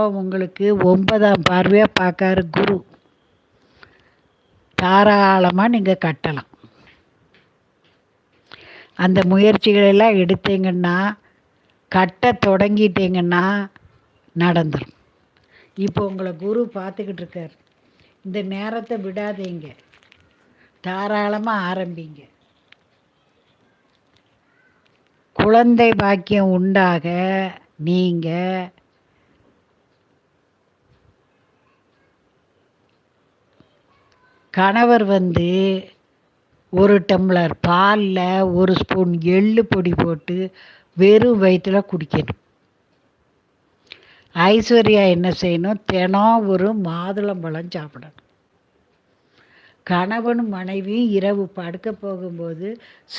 உங்களுக்கு ஒன்பதாம் பார்வையாக பார்க்காரு குரு. தாராளமாக நீங்கள் கட்டலாம். அந்த முயற்சிகளெல்லாம் எடுத்தீங்கன்னா கட்ட தொடங்கிட்டீங்கன்னா நடந்துடும் இப்போ உங்களை குரு பார்த்துக்கிட்டு இருக்கார். இந்த நேரத்தை விடாதீங்க. தாராளமாக ஆரம்பிங்க. குழந்தை பாக்கியம் உண்டாக நீங்கள் கணவர் வந்து ஒரு டம்ளர் பாலில் ஒரு ஸ்பூன் எள்ளு பொடி போட்டு வெறும் வயிற்றில் குடிக்கணும். ஐஸ்வர்யா என்ன செய்யணும்? தினம் ஒரு மாதுளம்பழம் சாப்பிடணும். கணவனும் மனைவியும் இரவு படுக்க போகும்போது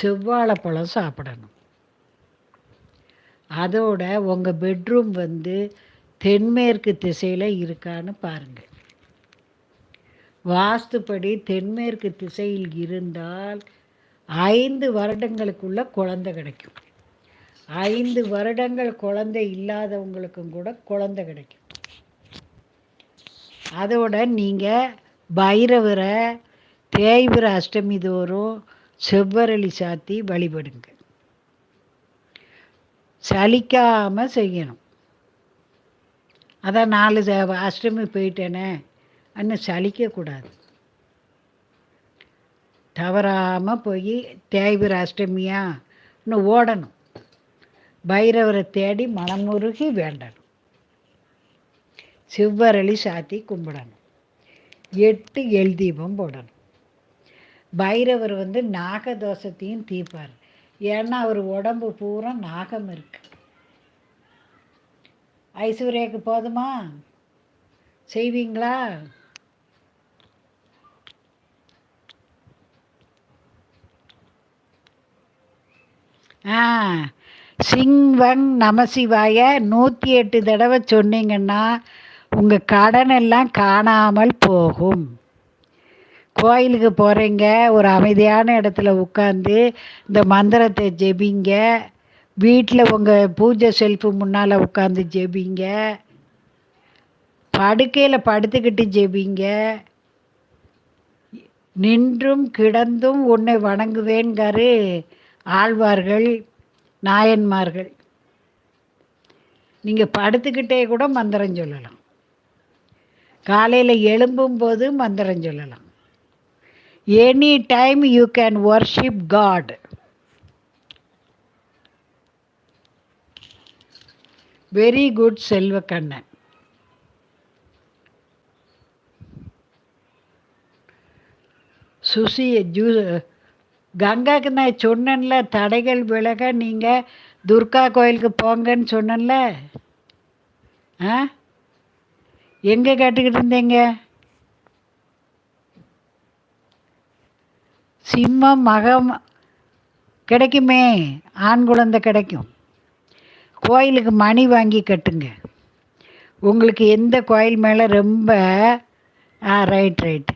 செவ்வாழைப்பழம் சாப்பிடணும். அதோட உங்கள் பெட்ரூம் வந்து தென்மேற்கு திசையில் இருக்கான்னு பாருங்கள் வாஸ்துப்படி தென்மேற்கு திசையில் இருந்தால் ஐந்து வருடங்களுக்குள்ள குழந்தை கிடைக்கும். ஐந்து வருடங்கள் குழந்தை இல்லாதவங்களுக்கும் கூட குழந்தை கிடைக்கும். அதோட நீங்கள் பைரவரை தேய்பிர அஷ்டமி தோறும் செவ்வரளி சாத்தி வழிபடுங்க. சலிக்காமல் செய்யணும். அதான் நாலு அஷ்டமி போயிட்டேனே. அன்னு சலிக்கக்கூடாது தவறாமல் போய் தேய்பிர அஷ்டமியா இன்னும் ஓடணும். பைரவரை தேடி மனமுருகி வேண்டணும். சிவ்வரளி சாத்தி கும்பிடணும். எட்டு எல் தீபம் போடணும். பைரவர் வந்து நாக தோஷத்தையும் தீர்ப்பார். ஏன்னா அவர் உடம்பு பூரா நாகம் இருக்கு. ஐஸ்வர்யாவுக்கு போதுமா? செய்வீங்களா? ஆ. சிங்வங் நமசிவாய நூற்றி எட்டு தடவை சொன்னீங்கன்னா உங்கள் கடன் எல்லாம் காணாமல் போகும். கோயிலுக்கு போகிறீங்க ஒரு அமைதியான இடத்துல உட்காந்து இந்த மந்திரத்தை ஜெபிங்க. வீட்டில் உங்கள் பூஜை செல்ஃபு முன்னால் உட்காந்து ஜெபிங்க. படுக்கையில் படுத்துக்கிட்டு ஜெபிங்க. நின்றும் கிடந்தும் உன்னை வணங்குவேன்காரு. ஆழ்வார்கள் நாயன்மார்கள். நீங்கள் படுத்துக்கிட்டே கூட மந்திரம் சொல்லலாம். காலையில் எழும்பும் போது மந்திரம் சொல்லலாம். Any time you can worship God very good Selvakannan Susi zoo கங்காக்கு நான் சொன்னேன்ல தடைகள் விலக நீங்கள் துர்கா கோயிலுக்கு போங்கன்னு சொன்னேன்ல. ஆ? எங்கே கேட்டுக்கிட்டு இருந்தீங்க? சிம்மம் மகம் கிடைக்குமே ஆண் குழந்தை கிடைக்கும். கோயிலுக்கு மணி வாங்கி கட்டுங்க. உங்களுக்கு எந்த கோயில் மேலே ரொம்ப ஆ ரைட் ரைட்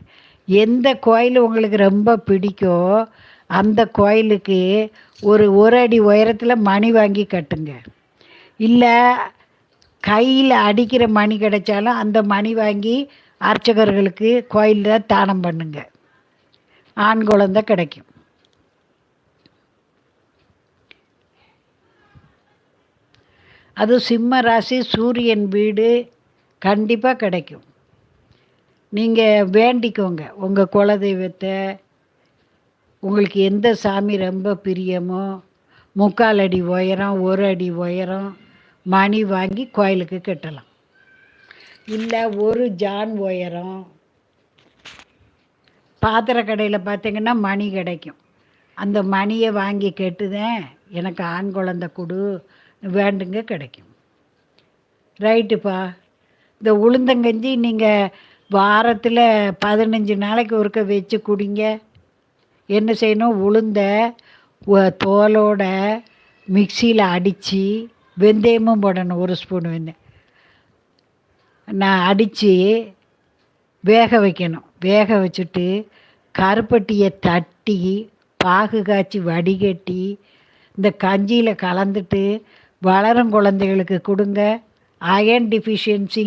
எந்த கோயில் உங்களுக்கு ரொம்ப பிடிக்கோ அந்த கோயிலுக்கு ஒரு ஒரு அடி உயரத்தில் மணி வாங்கி கட்டுங்க. இல்லை கையில் அடிக்கிற மணி கிடைச்சாலும் அந்த மணி வாங்கி அர்ச்சகர்களுக்கு கோயிலில் தானம் பண்ணுங்க. ஆண் குழந்தை கிடைக்கும். அது சிம்ம ராசி சூரியன் வீடு கண்டிப்பாக கிடைக்கும். நீங்கள் வேண்டிக்கோங்க. உங்கள் குலதெய்வத்தை உங்களுக்கு எந்த சாமி ரொம்ப பிரியமோ முக்கால் அடி உயரம் ஒரு அடி உயரம் மணி வாங்கி கோயிலுக்கு கட்டலாம். இல்லை ஒரு ஜான் உயரம். பாத்திர கடையில் பார்த்தீங்கன்னா மணி கிடைக்கும். அந்த மணியை வாங்கி கெட்டுதேன். எனக்கு ஆண் குழந்த கொடு வேண்டுங்க கிடைக்கும். ரைட்டுப்பா. இந்த உளுந்தங்கஞ்சி நீங்கள் வாரத்தில் பதினஞ்சு நாளைக்கு ஒருக்க வச்சு குடிங்க. என்ன செய்யணும்? உளுந்த தோலோட மிக்சியில் அடித்து வெந்தயமும் போடணும் ஒரு ஸ்பூன் வெந்தயம். நான் அடித்து வேக வைக்கணும். வேக வச்சுட்டு கருப்பட்டியை தட்டி பாகு காய்ச்சி வடிகட்டி இந்த கஞ்சியில் கலந்துட்டு வளரும் குழந்தைகளுக்கு கொடுங்க. Iron deficiency